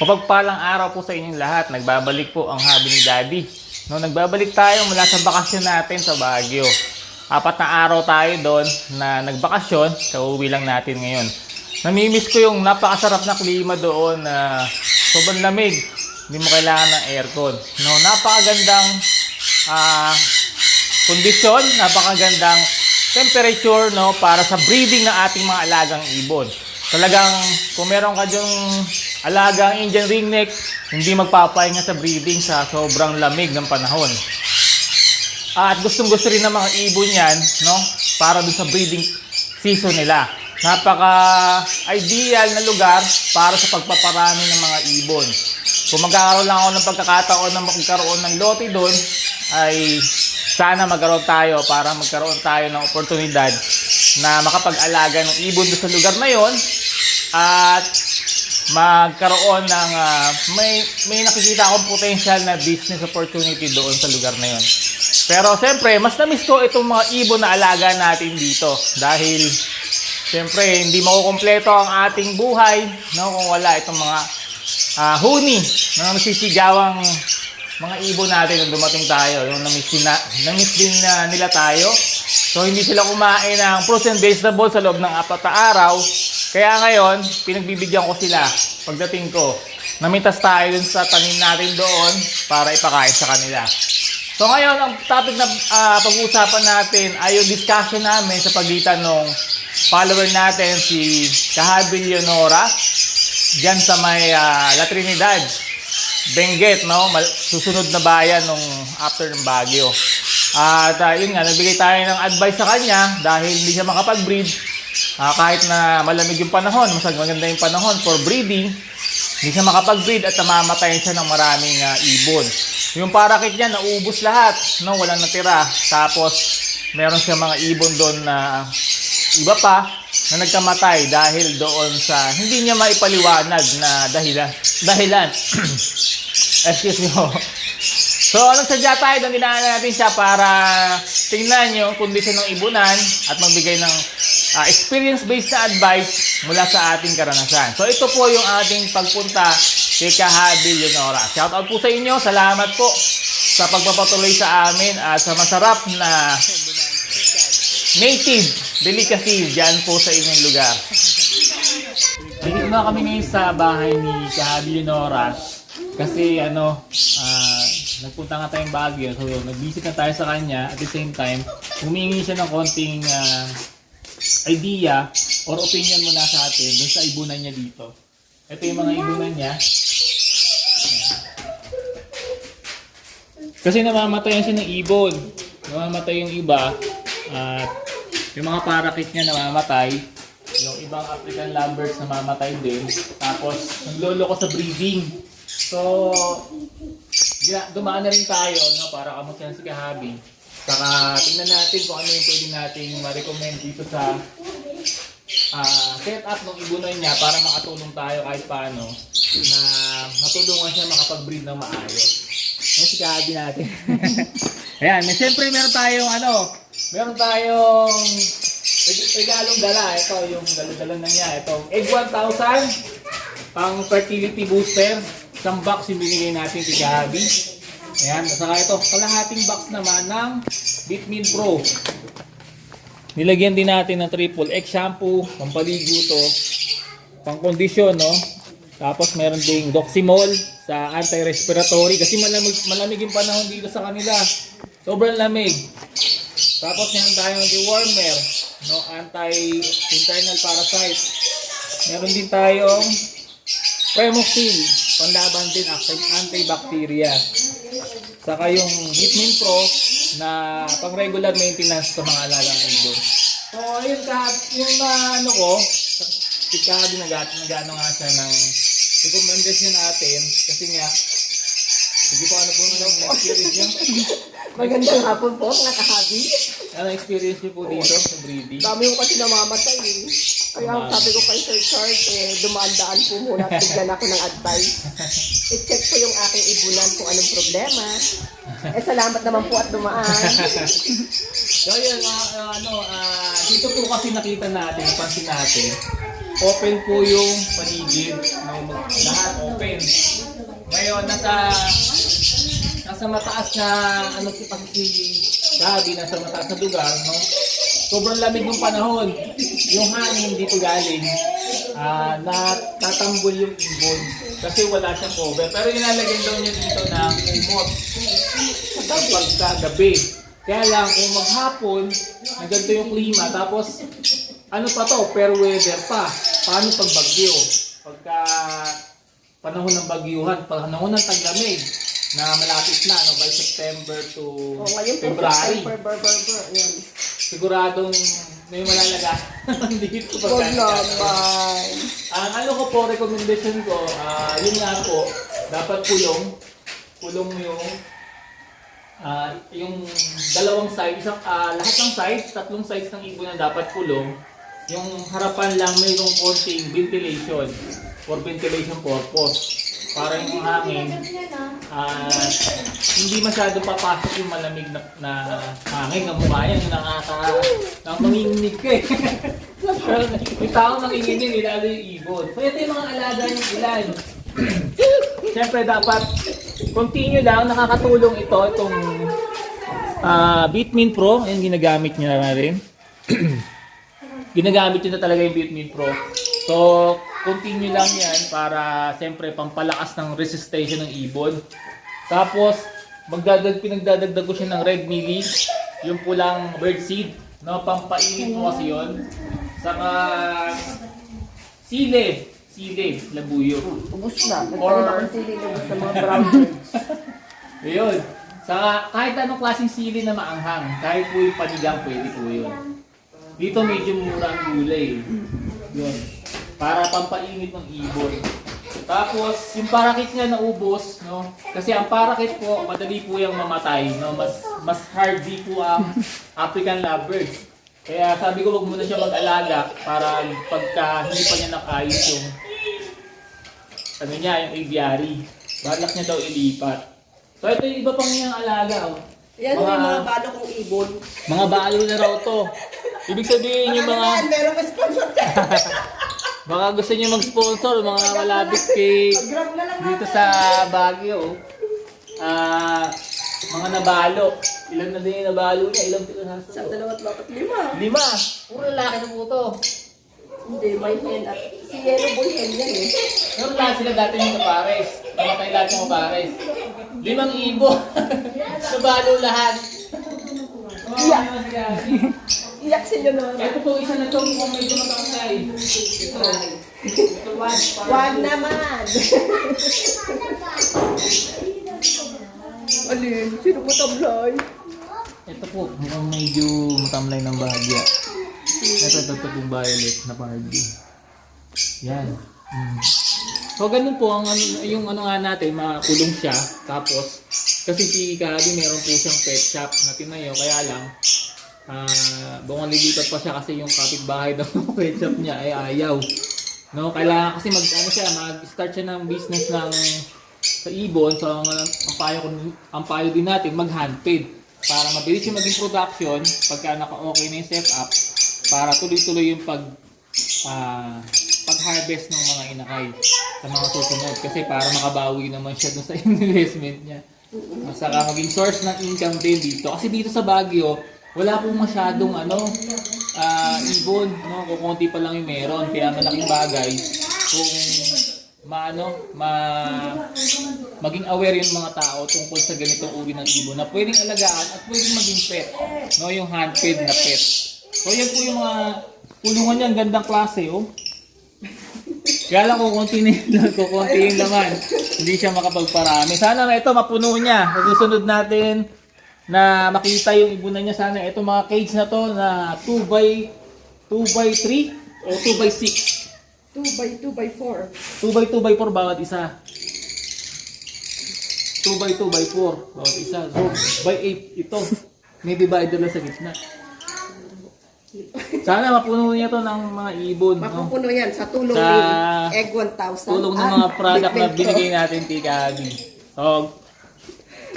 Kapagpalang araw po sa inyong lahat, nagbabalik po ang habi ni Daddy. No, nagbabalik tayo mula sa bakasyon natin sa Baguio. Apat na araw tayo doon na nagbakasyon, kauwi lang natin ngayon. Namimiss ko yung napakasarap na klima doon na sobrang lamig. Hindi mo kailangan ng aircon. No, napakagandang ah kondisyon, napakagandang temperature no para sa breeding ng ating mga alagang ibon. Talagang kung meron ka dyong alagang Indian ringneck, hindi magpapahinga sa breeding sa sobrang lamig ng panahon. At gustong gusto rin ng mga ibon yan, no? Para dun sa breeding season nila. Napaka-ideal na lugar para sa pagpaparami ng mga ibon. Kung magkakaroon lang ako ng pagkakataon na magkaroon ng lote doon, ay sana magkaroon tayo para magkaroon tayo ng oportunidad na makapag-alaga ng ibon doon sa lugar na yon at magkaroon ng ah, may may nakikita akong potential na business opportunity doon sa lugar na yon. Pero siyempre, mas na-miss ko itong mga ibon na alaga natin dito dahil siyempre hindi makukumpleto ang ating buhay no kung wala itong mga ah, huni na nagsisigawang mga ibon natin nung dumating tayo. Yung na-miss, din na, na-miss din na nila tayo. So hindi sila kumain ng fruits and vegetables sa loob ng apat na araw. Kaya ngayon, pinagbibigyan ko sila pagdating ko. Namitas tayo dun sa tanim natin doon para ipakain sa kanila. So ngayon, ang topic na ah, pag-uusapan natin ay yung discussion namin sa pagitan ng follower natin si Kahabil Leonora dyan sa may ah, La Trinidad. Benguet, no? Susunod na bayan nung after ng Baguio. At ah, yun nga, nagbigay tayo ng advice sa kanya dahil hindi siya makapag-breed. Ah, kahit na malamig yung panahon, mas maganda yung panahon for breeding, hindi siya makapag-breed at namamatayan siya ng maraming ah, ibon. Yung parakit niya, naubos lahat, no? walang natira. Tapos, meron siya mga ibon doon na iba pa na nagkamatay dahil doon sa hindi niya maipaliwanag na dahilan. dahilan. Excuse me. So, nagsadya tayo doon, dinaanan natin siya para tingnan yung kondisyon ng ibunan at magbigay ng ah, experience-based na advice mula sa ating karanasan. So, ito po yung ating pagpunta kay Kahabi Leonora. Shout out po sa inyo. Salamat po sa pagpapatuloy sa amin at sa masarap na native delicacy dyan po sa inyong lugar. Dito na kami ngayon sa bahay ni Kahabi Leonora kasi ano, ah, nagpunta nga tayong Baguio. So, nag-visit na tayo sa kanya. At the same time, humingi siya ng konting ah, idea or opinion mula sa atin dun sa ibunan niya dito. Ito yung mga ibunan niya. Kasi namamatayan siya ng ibon. Namamatay yung iba. At yung mga parakit niya namamatay. Yung ibang African lovebirds namamatay din. Tapos, naglolo ko sa breeding. So, dumaan na rin tayo no, para kamusta si Kahabi. Saka tingnan natin kung ano yung pwede nating ma-recommend dito sa ah setup ng ibunan niya para makatulong tayo kahit paano na matulungan siya makapag-breed ng maayos. Ano si Kahabi natin? Ayan, may siyempre meron tayong ano, meron tayong reg- regalong dala. Ito yung dala-dala na niya. Ito, Egg 1000, pang fertility booster. Isang box yung binigay natin kay Gabi. Ayan, saka ito, kalahating box naman ng Bitmin Pro. Nilagyan din natin ng triple X shampoo, pampaligo to, pang kondisyon, no? Tapos meron ding Doximol sa anti-respiratory kasi malamig, malamig yung panahon dito sa kanila. Sobrang lamig. Tapos meron tayong dewormer, no? Anti-internal parasite. Meron din tayong Premoxil, panlaban din antibacteria. Saka yung Hitmin Pro na pang regular maintenance sa mga alalang ibon. So, ayun ka, yung uh, ano ko, si Kabi nag nagano nga siya ng recommendation natin kasi nga Sige po, ano po na niyo? Magandang hapon po, mga kahabi. Ano experience niyo po dito sa breeding? Dami ko kasi namamatay eh. Kaya ang sabi ko kay Sir Charles, eh, dumaan-daan po muna at bigyan ako ng advice. I-check po yung aking ibunan kung anong problema. Eh, salamat naman po at dumaan. So yun, mga, uh, ano, ah, dito po kasi nakita natin, napansin natin, open po yung paligid. No, mag- lahat open. Ngayon, nasa nasa mataas na ano si kasi si Gabi, nasa mataas na lugar, no? Sobrang lamig ng panahon. Yung hangin dito galing. Ah, natatambol yung ibon kasi wala siyang cover. Pero nilalagyan daw niya dito ng kumot kapag gabi. Kaya lang, kung maghapon, na ganito yung klima, tapos ano pa to, fair weather pa. Paano pag bagyo? Pagka panahon ng bagyuhan, panahon ng taglamig, na malapit na, no, by September to Oh, ngayon po, February. Ber, ber, ber, ber. Yan. Siguradong may malalaga dito Huwag pagka naman. ang ano ko po, recommendation ko, ah yun nga po, dapat kulong. Kulong yung ah yung dalawang side, isang, ah, lahat ng sides, tatlong sides ng ibon na dapat kulong. Yung harapan lang mayroong konting ventilation for ventilation purpose. Para yung hangin, ah hindi masyado papasok yung malamig na, na hangin ng mukha yan. Nakaka, nang manginginig ka eh. Pero yung tao nanginginig, lalo yung ibon. So ito yung mga alaga ng ilan. Siyempre dapat continue lang, nakakatulong ito, itong ah Bitmin Pro, ayun ginagamit niya na rin. ginagamit niya na talaga yung Bitmin Pro. So, continue lang yan para siyempre pampalakas ng resistensya ng ibon. Tapos, magdadag, pinagdadagdag ko siya ng red mealy, yung pulang bird seed, no, pampainit mo kasi yun. Saka, sile, sile, labuyo. Ubus na. Or- sili ubus ng mga brown birds. Ayun. Sa kahit anong klaseng sili na maanghang, kahit po yung panigang, pwede po yun. Dito medyo mura ang gulay. Yun. Para pampainit ng ibon. Tapos, yung parakit niya naubos, no? Kasi ang parakit po, madali po yung mamatay, no? Mas mas hardy po ang African lovebirds. Kaya sabi ko, wag muna siya mag-alaga para pagka hindi pa niya nakayos yung ano niya, yung aviary. Balak niya daw ilipat. So ito yung iba pang niyang alaga. Oh. Yan Mga- yung mga balo kong ibon. Mga balo na raw to. Ibig sabihin yung mga? Meron ka sponsor. mga gusto niyo mag-sponsor, mga malapit kay dito sa Baguio. Ah, mga nabalo. Ilan na din yung nabalo niya? Ilang Sa piraso? dalawa't dapat lima. Lima. Puro lalaki na po to. Hindi, may hen at si Yellow Boy hen yan eh. Pero lahat sila dati yung kapares. Namatay lahat yung kapares. Limang ibo. nabalo lahat. Iyak. Iyak sila naman. Ito po, isa na to kung medyo matangkay. Ito. Ito, one. Wag naman. Alin, sino po tablay? Ito po, mukhang medyo matamlay ng bahagya. Ito, ito, ito pong violet na Barbie. Yan. Mm. So, ganun po, ang, ano- yung ano nga natin, makulong siya. Tapos, kasi si Kabi meron po siyang pet shop na tinayo, kaya lang, ah, bukang lilipat pa siya kasi yung kapitbahay daw ng pet shop niya ay ayaw. No, kailangan kasi mag ano siya, mag-start siya ng business ng sa ibon. So ang, ang payo ang payo din natin mag-hand feed para mabilis yung maging production pagka naka-okay na yung setup para tuloy-tuloy yung pag ah, pag-harvest ng mga inakay sa mga susunod kasi para makabawi naman siya dun sa investment niya. At saka maging source ng income din dito. Kasi dito sa Baguio, wala pong masyadong ano, ah, ibon, no? Kukunti pa lang yung meron. Kaya malaking bagay kung maano, ma maging aware yung mga tao tungkol sa ganitong uri ng ibon na pwedeng alagaan at pwedeng maging pet, no? Yung hand-fed na pet. So yan po yung mga kulungan niya, ang gandang klase, oh. Kaya lang kukunti na yung, kukunti yung laman. Hindi siya makapagparami. Sana ito mapuno niya. Sa susunod natin na makita yung ibunan niya sana ito mga cage na to na 2 by 2 by 3 o 2 by 6 2 by 2 by 4. 2 by 2 by 4 bawat isa 2 by 2 by 4 bawat isa so by 8 ito may divider lang sa gitna sana mapuno niya to ng mga ibon no? Mapupuno yan sa tulong Sa ni Egg 1000. tulong ng mga product na binigay natin kay Gabi. So,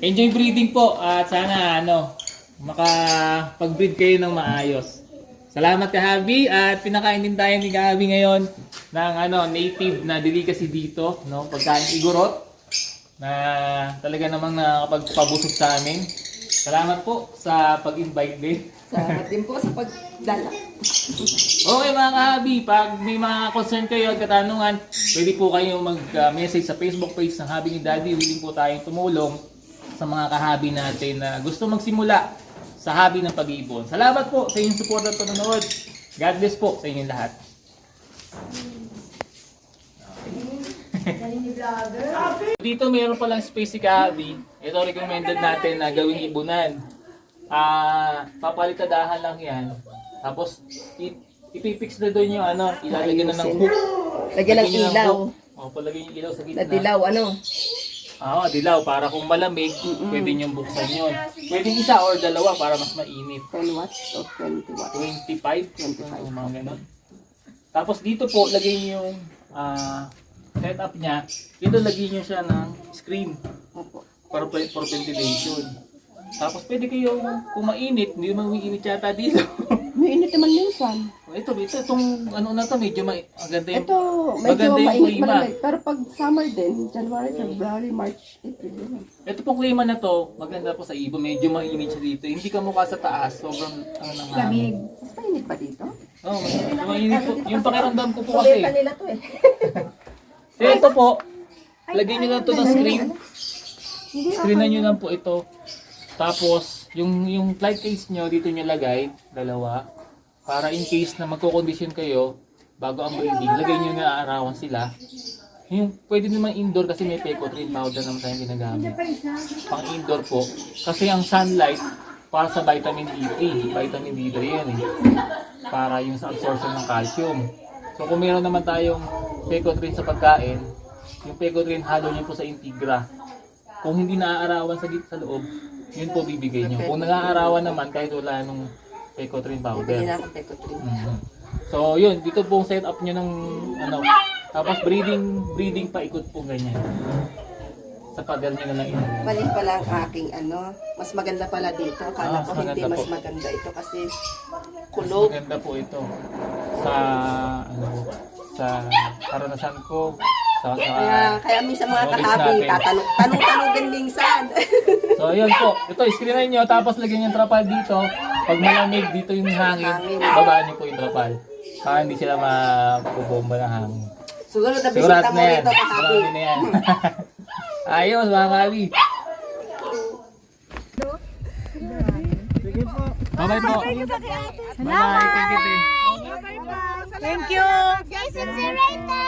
enjoy breeding po at sana ano, makapag-breed kayo ng maayos. Salamat ka Habi at pinakain din tayo ni Habi ngayon ng ano native na delicacy dito, no? Pagkain igorot na talaga namang nakapagpabusog sa amin. Salamat po sa pag-invite din. Salamat din po sa pagdala. Okay mga kahabi, pag may mga concern kayo at katanungan, pwede po kayong mag-message sa Facebook page ng Habi ni Daddy. Willing po tayong tumulong sa mga kahabi natin na gusto magsimula sa habi ng pag-iibon. Salamat po sa inyong support at panonood. God bless po sa inyong lahat. Dito mayroon palang space si Kahabi. Ito recommended natin na gawing ibunan. Ah, papalitadahan lang yan. Tapos i- ipipix na doon yung ano, ilalagyan na ng hook. Lagyan ng nyo ilaw. hook. O, palagay yung ilaw sa gitna. Na dilaw, ano? Oo, dilaw. Para kung malamig, pwede nyo buksan yun. Pwede isa or dalawa para mas mainit. 10 watts o 20 watts. 25, 25. mga ganun. Tapos dito po, lagay niyo yung ah, setup niya. Dito lagay niyo siya ng screen Opo. para for, for ventilation. Tapos pwede kayo, kung mainit, hindi naman umiinit yata dito. May init naman minsan. ito, ito, itong ano na to, medyo ma- ang ganda yung... Ito, medyo Maganda yung mainit klima. malamig. Pero pag summer din, January, February, March, April, yun. Ito pong klima na to, maganda po sa ibon, medyo mainit siya dito. Hindi ka mukha sa taas, sobrang ano nang hangin. Mas mainit pa dito? Oo, oh, mainit po. Yung pakiramdam ko po kasi. Kulita nila to eh. So ito po, lagyan nyo lang to ng screen. Screenan nyo lang po ito. Tapos, yung, yung flight case nyo, dito nyo lagay, dalawa. Para in case na magko-condition kayo, bago ang breeding, lagay nyo na arawan sila. Yung pwede naman indoor kasi may pecotrin powder naman tayong ginagamit. Pang indoor po. Kasi ang sunlight, para sa vitamin D3. Vitamin D3 yan eh. Para yung sa absorption ng calcium. So kung meron naman tayong pecotrin sa pagkain, yung pecotrin halo nyo po sa Integra. Kung hindi naaarawan sa sa loob, yun po bibigay nyo. Kung naaarawan naman kahit wala nung pecotrin powder. na ako pecotrin. Mhm. So yun, dito po ang setup nyo ng ano, tapos breeding, breeding pa ikot po ganyan. Sa pader nyo na lang ilagay. Mali pala ang aking ano, mas maganda pala dito. Akala Ah, ko mas hindi maganda mas po. maganda ito kasi kulog. Maganda po ito sa ano sa karanasan ko sa, sa Kaya, kaya minsan mga Knowledge natin. tatanong, tanong-tanong din minsan. So ayun po, ito screenan nyo tapos lagyan yung trapal dito. Pag malamig dito yung hangin, babaan nyo po yung trapal. Para hindi sila mapubomba ng hangin. Siguro na bisita mo na yan. rito kahabi. Marami na yan. Ayos mga kabi. Sige po. Bye-bye po. Bye-bye. Thank you, te. Thank you. Jason Serrata!